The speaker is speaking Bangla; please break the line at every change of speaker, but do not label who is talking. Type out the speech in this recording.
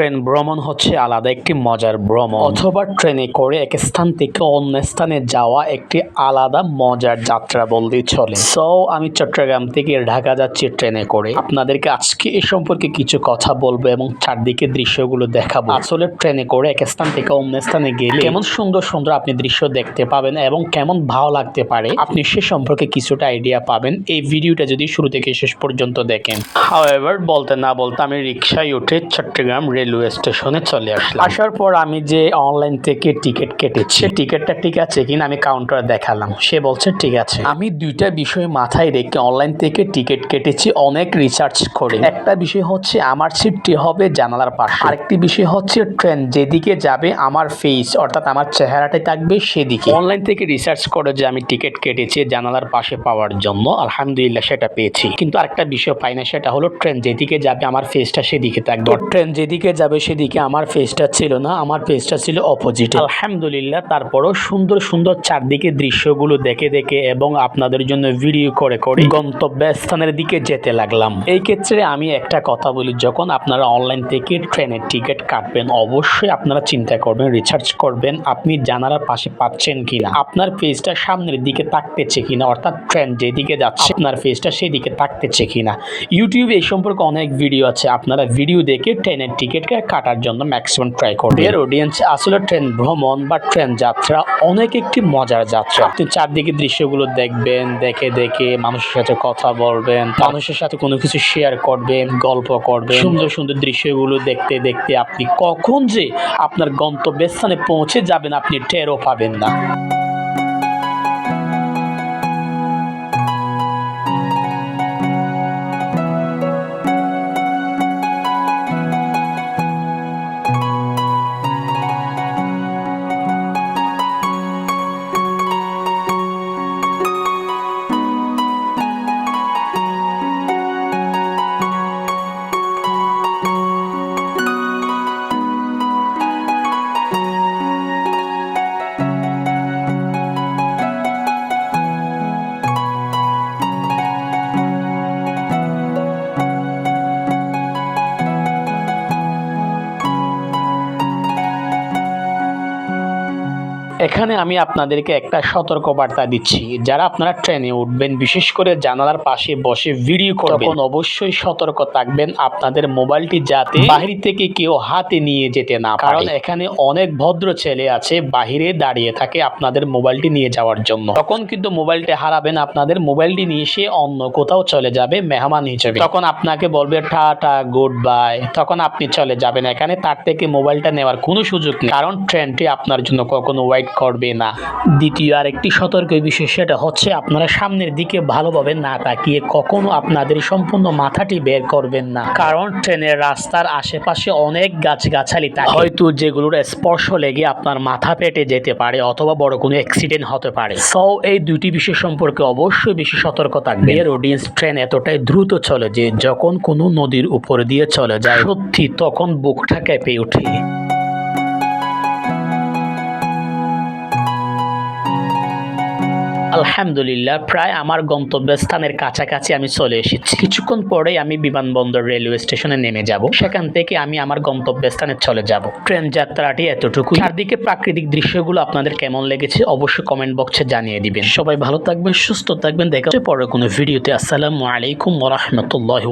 ট্রেন ভ্রমণ হচ্ছে আলাদা একটি মজার ভ্রমণ। অথবা ট্রেনে করে এক স্থান থেকে অন্য স্থানে যাওয়া একটি আলাদা মজার যাত্রা বললেই চলে। সো আমি চট্টগ্রাম থেকে ঢাকা যাচ্ছি ট্রেনে করে। আপনাদেরকে আজকে এ সম্পর্কে কিছু কথা বলব এবং চারদিকে দৃশ্যগুলো দেখাবো। আসলে ট্রেনে করে এক স্থান থেকে অন্য স্থানে গেলে কেমন সুন্দর সুন্দর আপনি দৃশ্য দেখতে পাবেন এবং কেমন ভালো লাগতে পারে আপনি সে সম্পর্কে কিছুটা আইডিয়া পাবেন। এই ভিডিওটা যদি শুরু থেকে শেষ পর্যন্ত দেখেন। হাওয়েভার বলতে না বলতে আমি রিক্সায় উঠে চট্টগ্রাম রেলওয়ে স্টেশনে চলে আসলাম। আসার পর আমি যে অনলাইন থেকে টিকিট কেটেছি টিকিটটা ঠিক আছে কিনা আমি কাউন্টারে দেখালাম। সে বলছে ঠিক আছে। আমি দুইটা বিষয় মাথায় রেখে অনলাইন থেকে টিকিট কেটেছি অনেক রিসার্চ করে। একটা বিষয় হচ্ছে আমার সিটটি হবে জানালার পাশে। আরেকটি বিষয় হচ্ছে ট্রেন যেদিকে যাবে আমার ফেস অর্থাৎ আমার চেহারাটাই থাকবে সেদিকে। অনলাইন থেকে রিসার্চ করে যে আমি টিকিট কেটেছি জানালার পাশে পাওয়ার জন্য আলহামদুলিল্লাহ সেটা পেয়েছি। কিন্তু আরেকটা বিষয় পাই না সেটা হলো ট্রেন যেদিকে যাবে আমার ফেসটা সেদিকে থাকবে। ট্রেন যেদিকে যাবে সেদিকে আমার ফেসটা ছিল না, আমার ফেসটা ছিল অপোজিট আলহামদুলিল্লাহ, তারপরও সুন্দর সুন্দর চারদিকে দৃশ্যগুলো দেখে দেখে এবং আপনাদের জন্য ভিডিও করে করে গন্তব্যস্থানের দিকে যেতে লাগলাম। এই ক্ষেত্রে আমি একটা কথা বলি, যখন আপনারা অনলাইন থেকে ট্রেনের টিকিট কাটবেন, অবশ্যই আপনারা চিন্তা করবেন রিসার্চ করবেন, আপনি জানালার পাশে পাচ্ছেন কিনা, আপনার ফেসটা সামনের দিকে তাকতেছে কিনা, অর্থাৎ ট্রেন যেদিকে যাচ্ছে, আপনার ফেসটা সেদিকে তাকতেছে কিনা। ইউটিউবে এই সম্পর্কে অনেক ভিডিও আছে, আপনারা ভিডিও দেখে ট্রেনের টিকিট কাটার জন্য ম্যাক্সিমাম ট্রাই করবেন এর অডিয়েন্স আসলে ট্রেন ভ্রমণ বা ট্রেন যাত্রা অনেক একটি মজার যাত্রা। আপনি চারদিকে দৃশ্যগুলো দেখবেন, দেখে দেখে মানুষের সাথে কথা বলবেন, মানুষের সাথে কোনো কিছু শেয়ার করবেন, গল্প করবেন। সুন্দর সুন্দর দৃশ্যগুলো দেখতে দেখতে আপনি কখন যে আপনার গন্তব্যস্থানে পৌঁছে যাবেন আপনি টেরও পাবেন না। এখানে আমি আপনাদেরকে একটা সতর্ক বার্তা দিচ্ছি। যারা আপনারা ট্রেনে উঠবেন বিশেষ করে জানালার পাশে বসে ভিডিও করবেন অবশ্যই সতর্ক থাকবেন। আপনাদের মোবাইলটি যাতে বাহির থেকে কেউ হাতে নিয়ে যেতে না কারণ এখানে অনেক ভদ্র ছেলে আছে বাহিরে দাঁড়িয়ে থাকে আপনাদের মোবাইলটি নিয়ে যাওয়ার জন্য। তখন কিন্তু মোবাইলটি হারাবেন আপনাদের মোবাইলটি নিয়ে সে অন্য কোথাও চলে যাবে মেহমান হিসেবে। তখন আপনাকে বলবে টাটা গুড বাই। তখন আপনি চলে যাবেন। এখানে তার থেকে মোবাইলটা নেওয়ার কোনো সুযোগ নেই। কারণ ট্রেনটি আপনার জন্য কখনো ওয়েট করবে না। দ্বিতীয় আরেকটি সতর্ক বিষয় সেটা হচ্ছে আপনারা সামনের দিকে ভালোভাবে না তাকিয়ে কখনো আপনাদের সম্পূর্ণ মাথাটি বের করবেন না। কারণ ট্রেনের রাস্তার আশেপাশে অনেক গাছগাছালি থাকে। হয়তো যেগুলোর স্পর্শ লেগে আপনার মাথা পেটে যেতে পারে অথবা বড় কোনো অ্যাক্সিডেন্ট হতে পারে। সো এই দুটি বিষয় সম্পর্কে অবশ্যই বেশি সতর্ক থাকবে এর অডিয়েন্স ট্রেন এতটাই দ্রুত চলে যে যখন কোনো নদীর উপর দিয়ে চলে যায়, সত্যি তখন বুকটা কেঁপে ওঠে। আলহামদুলিল্লাহ, প্রায় আমার গন্তব্যস্থানের কাছাকাছি আমি চলে এসেছি। কিছুক্ষণ পরে আমি বিমানবন্দর রেলওয়ে স্টেশনে নেমে যাব। সেখান থেকে আমি আমার গন্তব্যস্থানে চলে যাব। ট্রেন যাত্রাটি এতটুকু চারদিকে প্রাকৃতিক দৃশ্যগুলো আপনাদের কেমন লেগেছে অবশ্যই কমেন্ট বক্সে জানিয়ে দিবেন। সবাই ভালো থাকবেন, সুস্থ থাকবেন। দেখা পরের কোনো ভিডিওতে আসসালামু আলাইকুম ওরহমতুল্লাহ